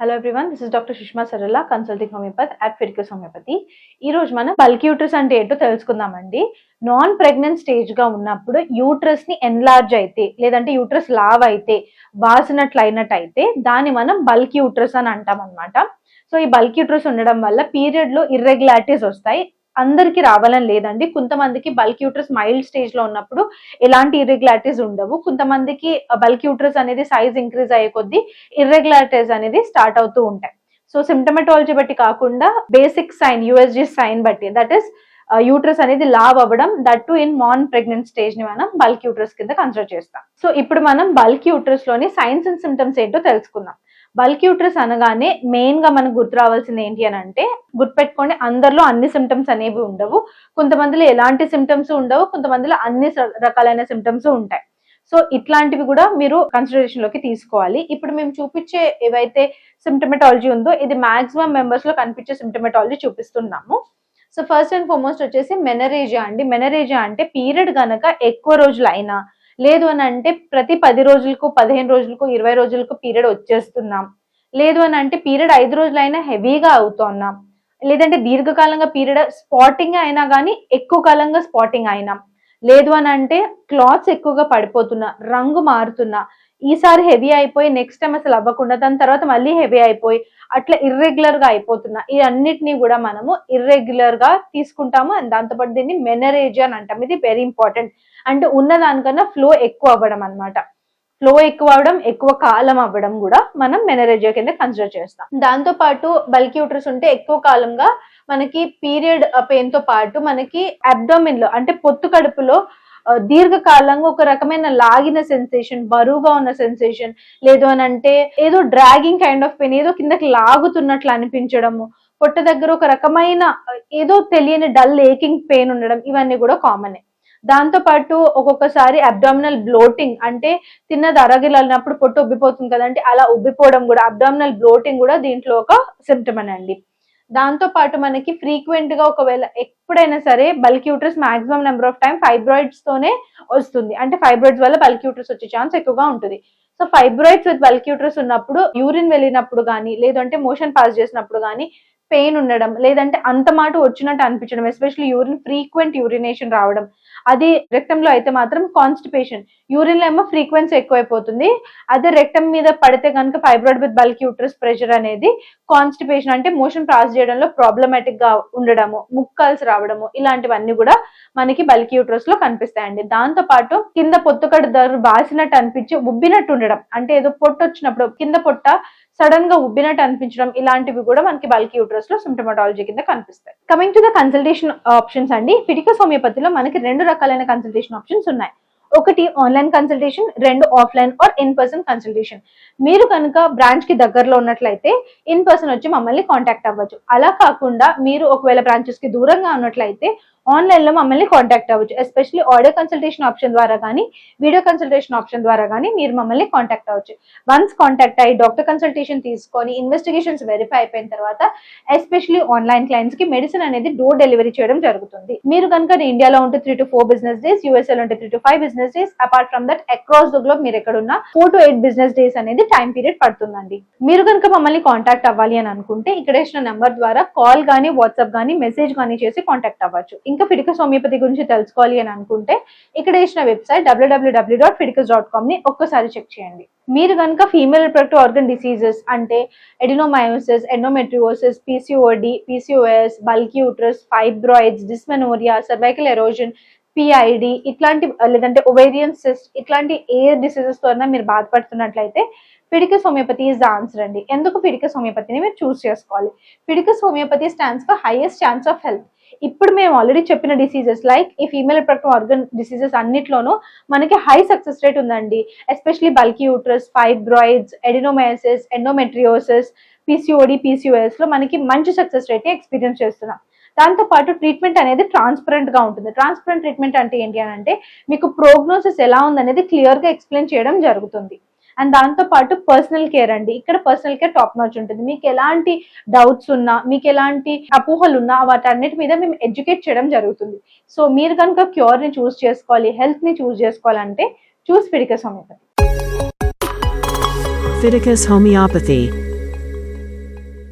Hello everyone this is doctor Sushma Sarala consulting homeopathy at Fidicus homeopathy ఈ రోజు మనం bulk uterus అంటే ఏంటో తెలుసుకుందామండి. నాన్ ప్రెగ్నెంట్ స్టేజ్గా ఉన్నప్పుడు యూట్రస్ని ఎన్లార్జ్ అయితే లేదంటే యూట్రస్ లావ్ అయితే వాసినట్లు అయినట్టు అయితే దాన్ని మనం బల్క్ యూట్రస్ అని అంటాం అనమాట సో ఈ బల్క్ యూట్రస్ ఉండడం వల్ల పీరియడ్లో ఇర్రెగ్యులారిటీస్ వస్తాయి. అందరికీ రావాలని లేదండి. కొంతమందికి బల్క్ యూట్రస్ మైల్డ్ స్టేజ్లో ఉన్నప్పుడు ఎలాంటి ఇర్రెగ్యులారిటీస్ ఉండవు. కొంతమందికి బల్క్ యూట్రస్ అనేది సైజ్ ఇంక్రీజ్ అయ్యే కొద్దీ ఇర్రెగ్యులారిటీస్ అనేది స్టార్ట్ అవుతూ ఉంటాయి. సో సిమ్టమటాలజీ బట్టి కాకుండా బేసిక్ సైన్ యుఎస్జి సైన్ బట్టి దట్ ఈస్ యూట్రస్ అనేది లావ్ అవ్వడం that to in non pregnant స్టేజ్ని మనం బల్క్ యూట్రస్ కింద కన్సిడర్ చేస్తాం. సో ఇప్పుడు మనం బల్క్ యూట్రస్లోని సైన్స్ అండ్ సిమ్టమ్స్ ఏంటో తెలుసుకుందాం. బల్క్ యూట్రస్ అనగానే మెయిన్గా మనకు గుర్తు రావాల్సింది ఏంటి అని అంటే గుర్తుపెట్టుకోండి అందరిలో అన్ని సిమ్టమ్స్ అనేవి ఉండవు. కొంతమందిలో ఎలాంటి సిమ్టమ్స్ ఉండవు కొంతమందిలో అన్ని రకాలైన సిమ్టమ్స్ ఉంటాయి. సో ఇట్లాంటివి కూడా మీరు కన్సిడరేషన్లోకి తీసుకోవాలి. ఇప్పుడు మేము చూపించే ఏవైతే సిమ్టమెటాలజీ ఉందో ఇది మాక్సిమం మెంబర్స్లో కనిపించే సిమ్టమెటాలజీ చూపిస్తున్నాము. సో ఫస్ట్ అండ్ ఫార్మోస్ట్ వచ్చేసి మెనరేజియా అండి. మెనరేజియా అంటే పీరియడ్ గనక ఎక్కువ రోజులు అయినా లేదు అని అంటే ప్రతి పది రోజులకు పదిహేను రోజులకు ఇరవై రోజులకు పీరియడ్ వచ్చేస్తున్నాం. లేదు అని అంటే పీరియడ్ ఐదు రోజులైనా హెవీగా అవుతున్నాం. లేదంటే దీర్ఘకాలంగా పీరియడ్ స్పాటింగ్ అయినా కానీ ఎక్కువ కాలంగా స్పాటింగ్ అయినా. లేదు అని అంటే క్లాత్స్ ఎక్కువగా పడిపోతున్నా రంగు మారుతున్నా ఈసారి హెవీ అయిపోయి నెక్స్ట్ టైం అసలు అవ్వకుండా దాని తర్వాత మళ్ళీ హెవీ అయిపోయి అట్లా ఇర్రెగ్యులర్గా అయిపోతున్నా ఈ అన్నిటినీ కూడా మనము ఇర్రెగ్యులర్గా తీసుకుంటాము. అండ్ దాంతోపాటు దీన్ని మెనరేజియా అని అంటాం. ఇది వెరీ ఇంపార్టెంట్ అంటే ఉన్న దానికన్నా ఫ్లో ఎక్కువ అవ్వడం అనమాట ఫ్లో ఎక్కువ అవ్వడం ఎక్కువ కాలం అవ్వడం కూడా మనం మెనరేజియా కింద కన్సిడర్ చేస్తాం. దాంతో పాటు బల్క్ ఉంటే ఎక్కువ కాలంగా మనకి పీరియడ్ పెయిన్తో పాటు మనకి అబ్డోమిన్లో అంటే పొత్తు కడుపులో దీర్ఘకాలంగా ఒక రకమైన లాగిన సెన్సేషన్ బరువుగా ఉన్న సెన్సేషన్ లేదు అని అంటే ఏదో డ్రాగింగ్ కైండ్ ఆఫ్ పెయిన్ ఏదో కిందకి లాగుతున్నట్లు అనిపించడము పొట్ట దగ్గర ఒక రకమైన ఏదో తెలియని డల్ ఏకింగ్ పెయిన్ ఉండడం ఇవన్నీ కూడా కామనే దాంతో పాటు ఒక్కొక్కసారి అబ్డామినల్ బ్లోటింగ్ అంటే తిన్నది అరగిలన్నప్పుడు పొట్టు ఉబ్బిపోతుంది కదంటే అలా ఉబ్బిపోవడం కూడా అబ్డామినల్ బ్లోటింగ్ కూడా దీంట్లో ఒక సిమ్టమ్ అండి దాంతో పాటు మనకి ఫ్రీక్వెంట్గా ఒకవేళ ఎప్పుడైనా సరే bulk uterus maximum number of time fibroids తోనే వస్తుంది. అంటే ఫైబ్రాయిడ్స్ వల్ల బల్క్ యూట్రస్ వచ్చే ఛాన్స్ ఎక్కువగా ఉంటుంది. So fibroids with bulk uterus ఉన్నప్పుడు యూరిన్ వెళ్ళినప్పుడు కానీ లేదంటే మోషన్ పాస్ చేసినప్పుడు కానీ పెయిన్ ఉండడం లేదంటే అంత మాట వచ్చినట్టు అనిపించడం ఎస్పెషల్లీ యూరిన్ ఫ్రీక్వెంట్ యూరినేషన్ రావడం అది రెక్టంలో అయితే మాత్రం కాన్స్టిపేషన్ యూరిన్లో ఏమో ఫ్రీక్వెన్సీ ఎక్కువైపోతుంది. అదే రెక్టం మీద పడితే కనుక fibroid with bulk uterus pressure అనేది కాన్స్టిపేషన్ అంటే మోషన్ పాస్ చేయడంలో ప్రాబ్లమాటిక్గా ఉండడము ముక్కల్స్ రావడము ఇలాంటివన్నీ కూడా మనకి బల్క్ యూట్రస్లో కనిపిస్తాయండి. దాంతో పాటు కింద పొత్తుకడు దరు బాసినట్టు అనిపించి ఉబ్బినట్టు ఉండడం అంటే ఏదో పొట్టు వచ్చినప్పుడు కింద పొట్ట సడన్గా ఉబ్బినట్టు అనిపించడం ఇలాంటివి కూడా మనకి బల్క్ యూట్రస్లో సిమ్టమటాలజీ కింద కనిపిస్తాయి. Coming to the consultation options అండి. ఫిడికస్ హోమియోపతిలో మనకి రెండు రకాలైన కన్సల్టేషన్ ఆప్షన్స్ ఉన్నాయి. ఒకటి ఆన్లైన్ కన్సల్టేషన్ రెండు offline or in person consultation మీరు కనుక బ్రాంచ్కి దగ్గరలో ఉన్నట్లయితే ఇన్ పర్సన్ వచ్చి మమ్మల్ని కాంటాక్ట్ అవ్వచ్చు. అలా కాకుండా మీరు ఒకవేళ బ్రాంచెస్కి దూరంగా ఉన్నట్లయితే ఆన్లైన్లో మమ్మల్ని కాంటాక్ట్ అవ్వచ్చు. ఎస్పెషల్లీ ఆడియో కన్సల్టేషన్ ఆప్షన్ ద్వారా కానీ వీడియో కన్సల్టేషన్ ఆప్షన్ ద్వారా కానీ మీరు మమ్మల్ని కాంటాక్ట్ అవ్వచ్చు. వన్స్ కాంటాక్ట్ అయ్యి డాక్టర్ కన్సల్టేషన్ తీసుకొని ఇన్వెస్టిగేషన్స్ వెరిఫై అయిపోయిన తర్వాత ఎస్పెషల్లీ ఆన్లైన్ క్లయింట్స్కి మెడిసిన్ అనేది డోర్ డెలివరీ చేయడం జరుగుతుంది. మీరు కనుక ఇండియాలో ఉంటే three to four business days యూఎస్ఏలో ఉంటే three to five business days apart from that across the globe మీరు ఉన్న four to eight business days అనేది టైం పీరియడ్ పడుతుందండి. మీరు కనుక మమ్మల్ని కాంటాక్ట్ అవ్వాలి అని అనుకుంటే ఇక్కడ ఇచ్చిన నెంబర్ ద్వారా కాల్ గానీ వాట్సాప్ గానీ మెసేజ్ గానీ చేసి కాంటాక్ట్ అవ్వచ్చు. ఇంకా ఫిడికస్ హోమియోపతి గురించి తెలుసుకోవాలి అని అనుకుంటే ఇక్కడ ఇచ్చిన website W W W dot Fidicus dot కామ్ని ఒక్కసారి చెక్ చేయండి. మీరు కనుక ఫీమేల్ రిప్రొడక్టివ్ ఆర్గన్ డిసీజెస్ అంటే adenomyosis endometriosis PCOD PCOS bulky uterus fibroids dysmenorrhoea cervical erosion PID ఇట్లాంటి లేదంటే ఒవేరియన్ సిస్ట్ ఇట్లాంటి ఏ డిసీజెస్తో అయినా మీరు బాధపడుతున్నట్లయితే Fidicus homeopathy is the answer అండి. ఎందుకు ఫిడికస్ హోమియోపతిని మీరు చూస్ చేసుకోవాలి? Fidicus homeopathy stands for highest chance of health ఇప్పుడు మేము ఆల్రెడీ చెప్పిన డిసీజెస్ లైక్ ఈ ఫీమేల్ రిప్రొడక్టివ్ ఆర్గన్ డిసీజెస్ అన్నిట్లోనూ మనకి హై సక్సెస్ రేట్ ఉందండి. Especially bulky uterus fibroids adenomyosis endometriosis PCOD పీసీఓఎస్లో మనకి మంచి సక్సెస్ రేట్ ఎక్స్పీరియన్స్ చేస్తున్నాం. దాంతో పాటు ట్రీట్మెంట్ అనేది ట్రాన్స్పరెంట్గా ఉంటుంది. ట్రాన్స్పరెంట్ ట్రీట్మెంట్ అంటే ఏంటి అని అంటే మీకు ప్రోగ్నోసిస్ ఎలా ఉందనేది క్లియర్గా ఎక్స్ప్లెయిన్ చేయడం జరుగుతుంది. అండ్ దాంతో పాటు పర్సనల్ కేర్ అండి. ఇక్కడ పర్సనల్ కేర్ టాప్ నాచ్ ఉంటుంది. మీకు ఎలాంటి డౌట్స్ ఉన్నా మీకు ఎలాంటి అపోహలు ఉన్నా వాటన్నిటి మీద మేము ఎడ్యుకేట్ చేయడం జరుగుతుంది. సో మీరు కనుక క్యూర్ని చూస్ చేసుకోవాలి హెల్త్ని చూస్ చేసుకోవాలంటే choose Fidicus homeopathy Fidicus homeopathy